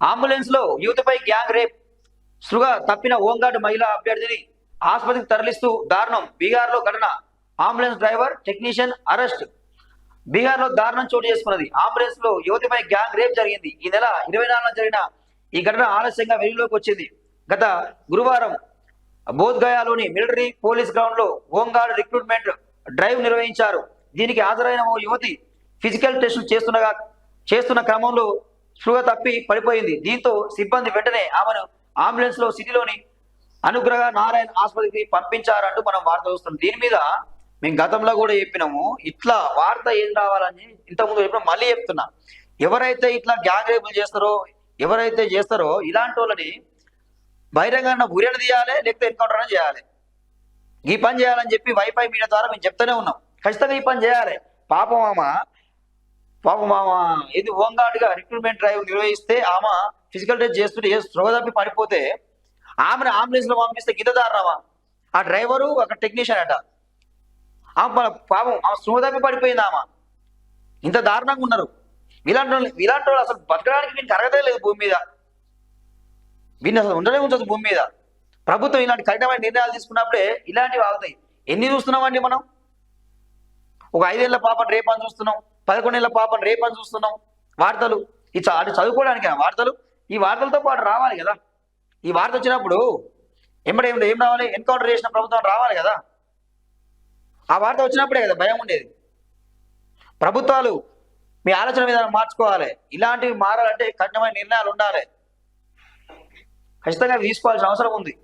అంబులెన్స్లో యువతపై gang rape శృగ తప్పిన home guard మహిళా అభ్యర్థిని ఆసుపత్రికి తరలిస్తూ దారుణం. బీహార్లో ఘటన. Ambulance driver technician arrest. బీహార్లో దారుణం చోటు చేసుకున్నది. అంబులెన్స్లో యువతిపై గ్యాంగ్ రేప్ జరిగింది. ఈ నెల ఇరవై నాలుగున జరిగిన ఈ ఘటన ఆలస్యంగా వెలుగులోకి వచ్చింది. గత గురువారం బోధ్గయాలోని మిలిటరీ పోలీస్ గ్రౌండ్లో హోంగార్డ్ రిక్రూట్మెంట్ డ్రైవ్ నిర్వహించారు. దీనికి హాజరైన ఓ యువతి ఫిజికల్ టెస్టులు చేస్తుండగా చేస్తున్న క్రమంలో స్పృహ తప్పి పడిపోయింది. దీంతో సిబ్బంది వెంటనే ఆమెను అంబులెన్స్లో సిటీలోని అనుగ్రహ నారాయణ ఆసుపత్రికి పంపించారంటూ మనం వార్త చూస్తున్నాం. దీని మీద మేము గతంలో కూడా చెప్పినాము. ఇట్లా వార్త ఏం రావాలని ఇంతకుముందు చెప్పిన మళ్ళీ చెప్తున్నా. ఎవరైతే ఇట్లా గ్యాంగ్ రేపులు చేస్తారో ఎవరైతే చేస్తారో ఇలాంటి వాళ్ళని బహిరంగంగా ఉరియన తీయాలి లేకపోతే ఎన్కౌంటర్ అని చేయాలి. ఈ పని చేయాలని చెప్పి వైఫై మీడియా ద్వారా మేము చెప్తూనే ఉన్నాం. ఖచ్చితంగా ఈ పని చేయాలి. పాపం ఆమె పాపం ఆమె ఇది హోంగార్డ్గా రిక్రూట్మెంట్ డ్రైవ్ నిర్వహిస్తే ఆమె ఫిజికల్ టెస్ట్ చేస్తుంటే ఏ తప్పి పడిపోతే ఆమెను అంబులెన్స్లో పంపిస్తే కింద దారుణమా ఆ డ్రైవరు ఒక టెక్నీషియన్ అట. ఆమె పాపం ఆమె స్ట్రోగ పడిపోయింది ఆమె. ఇంత దారుణంగా ఉన్నారు. ఇలాంటి వాళ్ళు ఇలాంటి వాళ్ళు అసలు బతకడానికి వీనికి అర్హతే లేదు భూమి మీద. వీళ్ళు అసలు ఉండనే ఉంచదు భూమి మీద. ప్రభుత్వం ఇలాంటి కఠినమైన నిర్ణయాలు తీసుకున్నప్పుడే ఇలాంటివి ఆగుతాయి. ఎన్ని చూస్తున్నామండి మనం? ఒక ఐదేళ్ళ పాపను అని చూస్తున్నాం. పదకొండేళ్ళ పాపను రేపని చూస్తున్నాం. వార్తలు. ఈ అది చదువుకోవడానికి వార్తలు? ఈ వార్తలతో పాటు రావాలి కదా. ఈ వార్త వచ్చినప్పుడు ఎంబడే ఏం రావాలి? ఎన్కౌంటర్ చేసిన ప్రభుత్వం రావాలి కదా. ఆ వార్త వచ్చినప్పుడే కదా భయం ఉండేది. ప్రభుత్వాలు మీ ఆలోచన విధానం మార్చుకోవాలి. ఇలాంటివి మారాలంటే కఠినమైన నిర్ణయాలు ఉండాలి. ఖచ్చితంగా తీసుకోవాల్సిన అవసరం ఉంది.